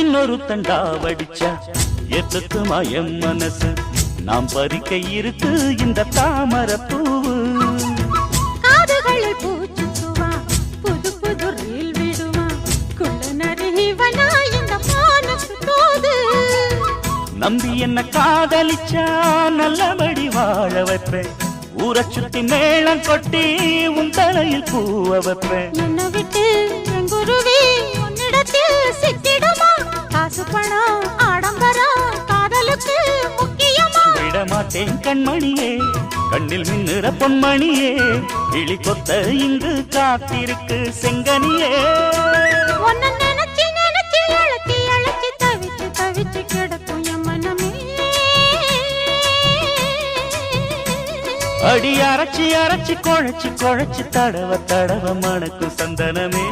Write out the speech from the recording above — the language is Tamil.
இன்னொரு தண்டா வடிச்சா எத்துக்குமா என் மனசு. நாம் பறிக்க இருக்கு இந்த தாமரை பூவு காதுகளில் பூச்சுக்குவா புது புது ரீல் விடுவா. குள்ள நரிவனா இந்த மானுக்கு தோது. நம்பி என்ன காதலிச்சா நல்லபடி வாழ வைப்பேன். ஊரை சுத்தி மேளம் கொட்டி உன் தலையில் பூவ வைப்பேன் என்னை விட்டு காசு பணம் ஆடம்பரம் காதலுக்கு முக்கியமா? விடமாட்டேன் கண்மணியே கண்ணில் மின்னுற பொன்மணியே கிளி கொத்த இங்கு காத்திருக்கு செங்கனியே. அடி அரைச்சி அரைச்சி குழைச்சி குழைச்சி தடவ தடவ மணக்கும் சந்தனமே.